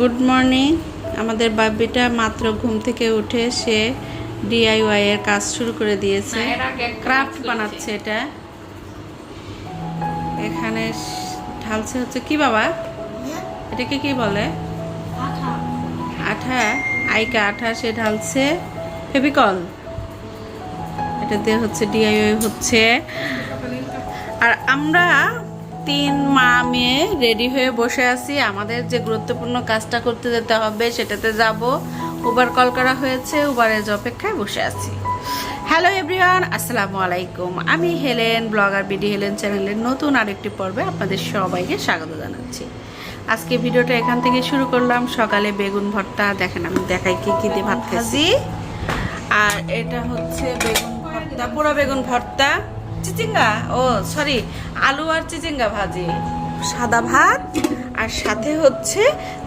Good morning আমাদের বাবিটা মাত্র ঘুম থেকে উঠে সে ডিআইওয়াই এর কাজ শুরু করে দিয়েছে। ক্রাফট বানাচ্ছে এটা। এখানে ঢালছে হচ্ছে কি বাবা? এটাকে কি বলে? আঠা। আইকা আঠা সে ঢালছে। ফেভিকল এটা দিয়ে হচ্ছে ডিআইওয়াই হচ্ছে। আর আমরা তিন মা মেয়ে রেডি হয়ে বসে আছি। আমাদের যে গুরুত্বপূর্ণ কাজটা করতে যেতে হবে সেটাতে যাব। উবার কল করা হয়েছে উবারের অপেক্ষায় বসে আছি। হ্যালো এভরিওয়ান আসসালামু আলাইকুম। আমি হেলেন, ব্লগার বিডি হেলেন চ্যানেলের নতুন আরেকটি পর্বে আপনাদের সবাইকে স্বাগত জানাচ্ছি। আজকে ভিডিওটা এখান থেকে শুরু করলাম। সকালে বেগুন ভর্তা, দেখেন আমি দেখাই কি কি দিয়ে ভাত খাচ্ছি। আর এটা হচ্ছে বেগুন ভর্তা, পুরো বেগুন ভর্তা। চিচিঙ্গা? ও সরি আলু আর চিচিঙ্গা ভাজি। সাদা ভাত আর সাথে হচ্ছে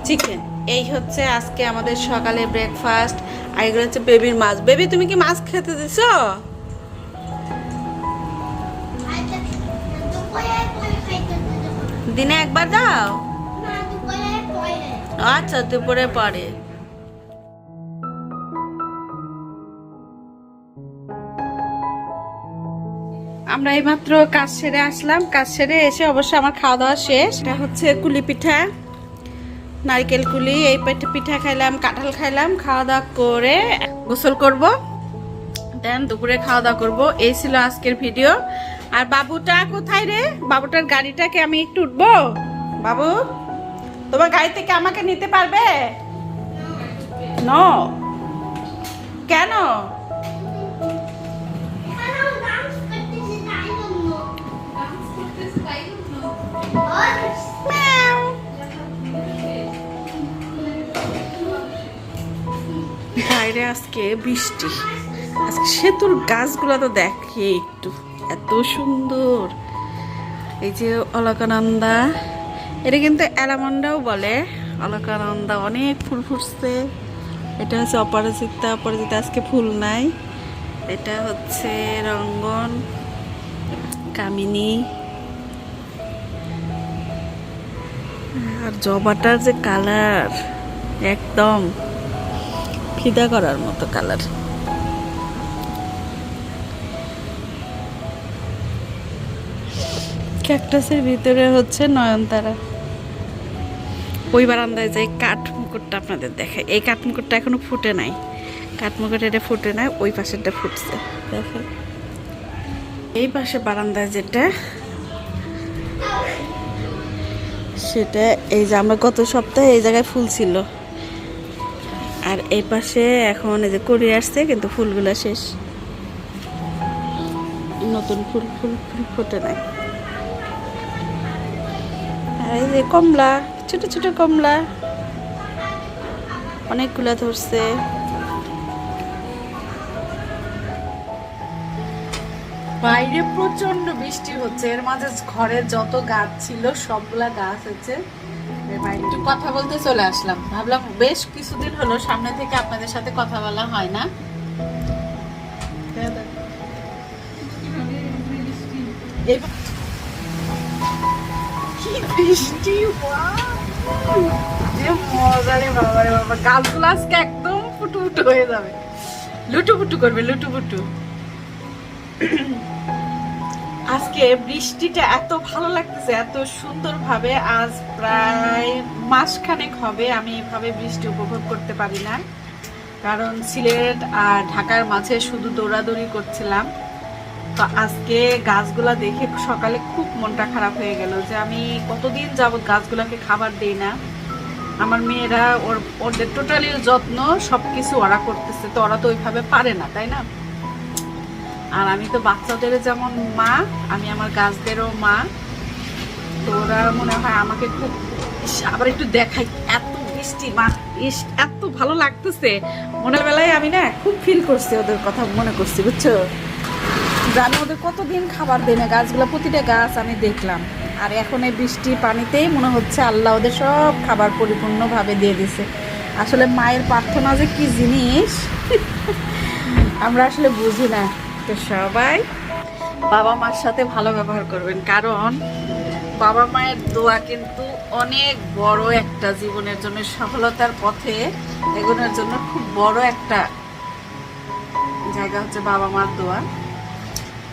চিকেন এই হচ্ছে আজকে আমাদের সকালে ব্রেকফাস্ট আর এগুলো হচ্ছে বেবির মাছ। বেবি তুমি কি মাছ খেতে দিছো? দিনে একবার দাও? আচ্ছা দুপুরে পরে। আমরা এইমাত্র কাজ সেরে আসলাম। কাজ সেরে এসে অবশ্য আমার খাওয়া দাওয়া শেষ। এটা হচ্ছে কুলি পিঠা, নারকেল কুলি। এই পিঠা পিঠা খাইলাম, কাঁঠাল খাইলাম। খাওয়া দাওয়া করে গোসল করব। দেন দুপুরে খাওয়া দাওয়া করব। এই ছিল আজকের ভিডিও। আর বাবুটা কোথায় রে? বাবুটার গাড়িটাকে আমি একটু উঠবো? বাবু, তোমার গাড়ি থেকে আমাকে নিতে পারবে? ন কেন? বাইরে আজকে বৃষ্টি। আজকে সেতুর গাছগুলো তো দেখে একটু। এত সুন্দর। এই যে অলকানন্দা, এটা কিন্তু অ্যালামন্ডাও বলে। অলকানন্দা অনেক ফুল ফুটছে। এটা হচ্ছে অপরাজিতা। অপরাজিতা আজকে ফুল নাই। এটা হচ্ছে রঙ্গন, কামিনী। আর জবাটার যে কালার, একদম। ফিদা করার মতো কালার ক্যাকটাসের ভিতরে হচ্ছে নয়নতারা। ওই বারান্দায় যে কাঠ মুকুটটা আপনাদের দেখায় এই কাঠ মুকুটটা এখনও ফুটে নাই। কাঠ মুকুট এটা ফুটে নাই ওই পাশেরটা ফুটছে। দেখে। এই পাশে বারান্দায় যেটা সেটা এই যে আমরা গত সপ্তাহে এই জায়গায় ফুল ছিল। আর এই পাশে এখন এই যে করি আসছে, কিন্তু ফুলগুলো শেষ। নতুন ফুল ফুল ফুল ফোটে নাই। আর এই যে কমলা, ছোট ছোট কমলা। অনেকগুলা ধরছে। বাইরে প্রচণ্ড বৃষ্টি হচ্ছে। এর মাঝে ঘরে যত গাছ ছিল, সবগুলা গাছ হচ্ছে। একটু কথা বলতে চলে আসলাম। ভাবলাম বেশ কিছুদিন হলো সামনে থেকে আপনাদের সাথে কথা বলা হয় না। কি বৃষ্টি? বাবা রে বাবা গাছগুলো আজকে একদম ফুটু ফুটু হয়ে যাবে লুটু ফুটু করবে লুটু ফুটু আজকে বৃষ্টিটা এত ভালো লাগতেছে, এত সুন্দরভাবে আজ প্রায় মাসখানেক হবে আমি এভাবে বৃষ্টি উপভোগ করতে পারি না। কারণ সিলেট আর ঢাকার মাঝে শুধু দৌড়াদৌড়ি করছিলাম। তো আজকে গাছগুলা দেখে সকালে খুব মনটা খারাপ হয়ে গেল যে আমি কতদিন যাবত গাছগুলাকে খাবার দেই না। আমার মেয়েরা ওর, ওদের টোটালি যত্ন সব কিছু ওরা করতেছে, তো ওরা তো ওইভাবে পারে না, তাই না? আর আমি তো বাচ্চাদের যেমন মা, আমি আমার গাছদেরও মা। তো ওরা মনে হয় আমাকে খুব আবার একটু দেখাই, এত বৃষ্টি মা, ইস, এত ভালো লাগতেছে। মনের বেলায় আমি না খুব ফিল করছি ওদের কথা, মনে করছি, বুঝছ? আমি ওদের কতদিন খাবার দিই না, গাছগুলো প্রতিটা গাছ আমি দেখলাম। আর এখন এই বৃষ্টি পানিতেই মনে হচ্ছে আল্লাহ ওদের সব খাবার পরিপূর্ণভাবে দিয়ে দিছে। আসলে মায়ের প্রার্থনা যে কি জিনিস, আমরা আসলে বুঝি না। তো সবাই বাবা মার সাথে ভালো ব্যবহার করবেন, কারণ বাবা মায়ের দোয়া কিন্তু অনেক বড় একটা জীবনের জন্য, সফলতার পথে এগোনোর জন্য খুব বড় একটা জায়গা হচ্ছে বাবা মার দোয়া।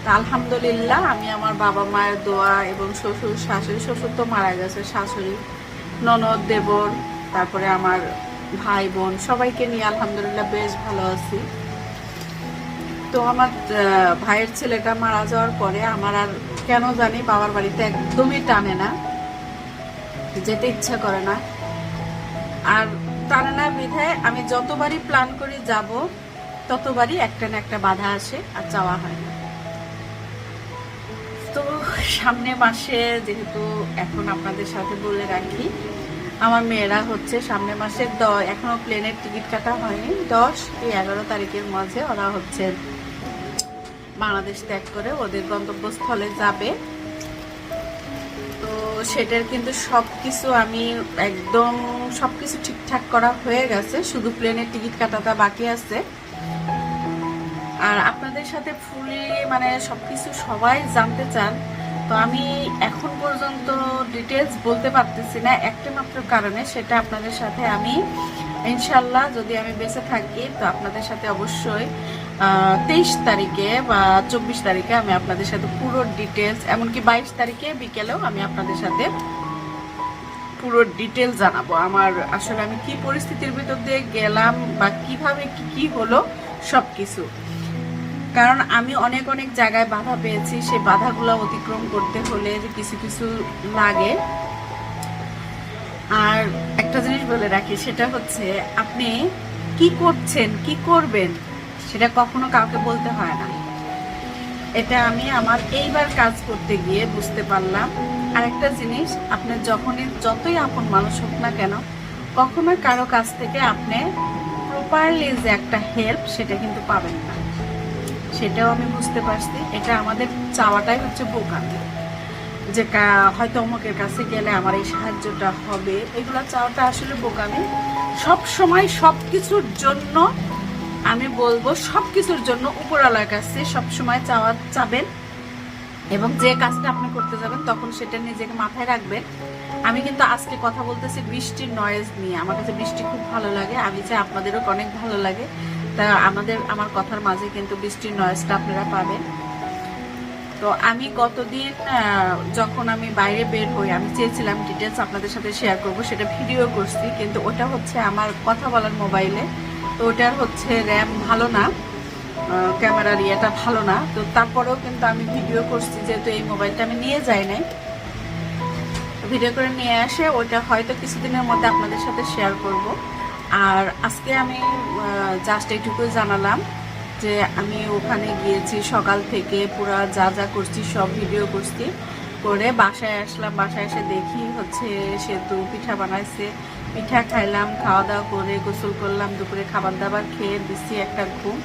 তা আলহামদুলিল্লাহ, আমি আমার বাবা মায়ের দোয়া এবং শ্বশুর, শাশুড়ি, শ্বশুর তো মারা গেছে, শাশুড়ি, ননদ, দেবর, তারপরে আমার ভাই বোন, সবাইকে নিয়ে আলহামদুলিল্লাহ বেশ ভালো আছি। তো আমার ভাইয়ের ছেলেটা মারা যাওয়ার পরে আমার আর কেন জানি বাবার বাড়িতে একদমই টানে না, যেতে ইচ্ছা করে না। আর টানে না বিধায় আমি যতবারই প্ল্যান করি যাব, ততবারই একটা না একটা বাধা আসে আর যাওয়া হয় না। তো সামনে মাসে যেহেতু এখন আপনাদের সাথে বলে রাখি, আমার মেয়েরা হচ্ছে সামনে মাসে দ এখনও প্লেনের টিকিট কাটা হয়নি। দশ কি এগারো তারিখের মাঝে ওরা হচ্ছে বাংলাদেশ ত্যাগ করে ওদের গন্তব্যস্থলে যাবে। তো সেটার কিন্তু সব কিছু আমি একদম সব কিছু ঠিকঠাক করা হয়ে গেছে, শুধু প্লেনের টিকিট কাটাটা বাকি আছে। আর আপনাদের সাথে ফুলি মানে সব কিছু সবাই জানতে চান, তো আমি এখন পর্যন্ত ডিটেলস বলতে পারতেছি না একটা মাত্র কারণে, সেটা আপনাদের সাথে আমি ইনশাল্লাহ যদি আমি বেঁচে থাকি, তো আপনাদের সাথে অবশ্যই তেইশ তারিখে বা চব্বিশ তারিখে আমি আপনাদের সাথে পুরো ডিটেলস এমনকি বাইশ তারিখে বিকেলেও আমি আপনাদের সাথে পুরো ডিটেল জানাব। আমার আসলে আমি কি পরিস্থিতির ভিতর দিয়ে গেলাম বা কীভাবে কি কি হলো সব কিছু কারণ আমি অনেক অনেক জায়গায় বাধা পেয়েছি, সেই বাধাগুলো অতিক্রম করতে হলে যে কিছু কিছু লাগে। আর একটা জিনিস বলে রাখি, সেটা হচ্ছে আপনি কি করছেন, কি করবেন? সেটা কখনো কাউকে বলতে হয় না। এটা আমি আমার এইবার কাজ করতে গিয়ে বুঝতে পারলাম। আর একটা জিনিস, আপনি যখনই যতই আপন মানুষ হোক না কেন, কখনো কারও কাছ থেকে আপনি প্রপারলি যে একটা হেল্প সেটা কিন্তু পাবেন না। সেটাও আমি বুঝতে পারছি। এটা আমাদের চাওয়াটাই হচ্ছে বোকামি। যে হয়তো অমুকের কাছে গেলে আমার এই সাহায্যটা হবে। এগুলো চাওয়াটা আসলে বোকামি। সব সময় সব কিছুর জন্য আমি বলব সব কিছুর জন্য উপরওয়ালার কাছে সব সময় চাওয়া চাবেন এবং যে কাজটা আপনি করতে যাবেন তখন সেটা নিজেকে মাথায় রাখবেন। আমি কিন্তু আজকে কথা বলতেছি বৃষ্টির নয়েজ নিয়ে। আমার কাছে বৃষ্টি খুব ভালো লাগে। আমি চাই আপনাদেরও অনেক ভালো লাগে। তা আমাদের, আমার কথার মাঝে কিন্তু বৃষ্টির নয়েজটা আপনারা পাবেন। তো আমি গতদিন যখন আমি বাইরে বের হই, আমি চেয়েছিলাম ডিটেলস আপনাদের সাথে শেয়ার করব, সেটা ভিডিও করছি, কিন্তু ওটা হচ্ছে আমার কথা বলার মোবাইলে তো ওটার হচ্ছে র্যাম ভালো না ক্যামেরার ইয়েটা ভালো না। তো তারপরেও কিন্তু আমি ভিডিও করছি, যেহেতু এই মোবাইলটা আমি নিয়ে যাই নাই। ভিডিও করে নিয়ে আসে ওইটা হয়তো কিছুদিনের মধ্যে আপনাদের সাথে শেয়ার করব। আর আজকে আমি জাস্ট এইটুকুই জানালাম যে আমি ওখানে গিয়েছি সকাল থেকে, পুরো যা যা করছি সব ভিডিও করছি। করে বাসায় আসলাম, বাসায় এসে দেখি হচ্ছে সেতু পিঠা বানাইছে পিঠা খাইলাম খাওয়া দাওয়া করে গোসল করলাম, দুপুরে খাবার দাবার খেয়ে দিচ্ছি একটা ঘুম।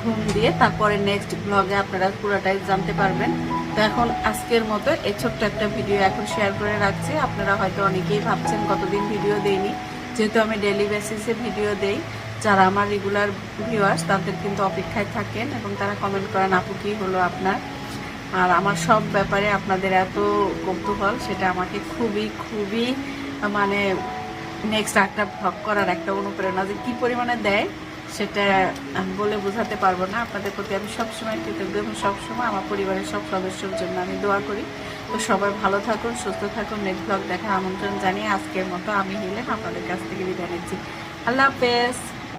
ঘুম দিয়ে তারপরে নেক্সট ব্লগে আপনারা পুরোটাই জানতে পারবেন। তো এখন আজকের মতো এই ছোট্ট একটা ভিডিও এখন শেয়ার করে রাখছি। আপনারা হয়তো অনেকেই ভাবছেন কতদিন ভিডিও দেইনি। যেহেতু আমি ডেলি বেসিসে ভিডিও দেই, যারা আমার রেগুলার ভিউয়ার্স তাদের কিন্তু অপেক্ষায় থাকেন এবং তারা কমেন্ট করেন, আপু, কি হলো আপনার? আর আমার সব ব্যাপারে আপনাদের এত কৌতূহল, সেটা আমাকে খুবই খুবই মানে নেক্সট একটা ভ্লগ করার একটা অনুপ্রেরণা যে কী পরিমাণে দেয়, সেটা বলে বোঝাতে পারব না। আপনাদের প্রতি আমি সবসময় কৃতজ্ঞ এবং সবসময় আমার পরিবারের সব সদস্যর জন্য আমি দোয়া করি। তো সবাই ভালো থাকুন, সুস্থ থাকুন। নেক্সট ব্লগ দেখার আমন্ত্রণ জানিয়ে আজকের মতো আমি হিলেন আপনাদের কাছ থেকে বিদায় নিচ্ছি। আল্লাহ হাফেজ।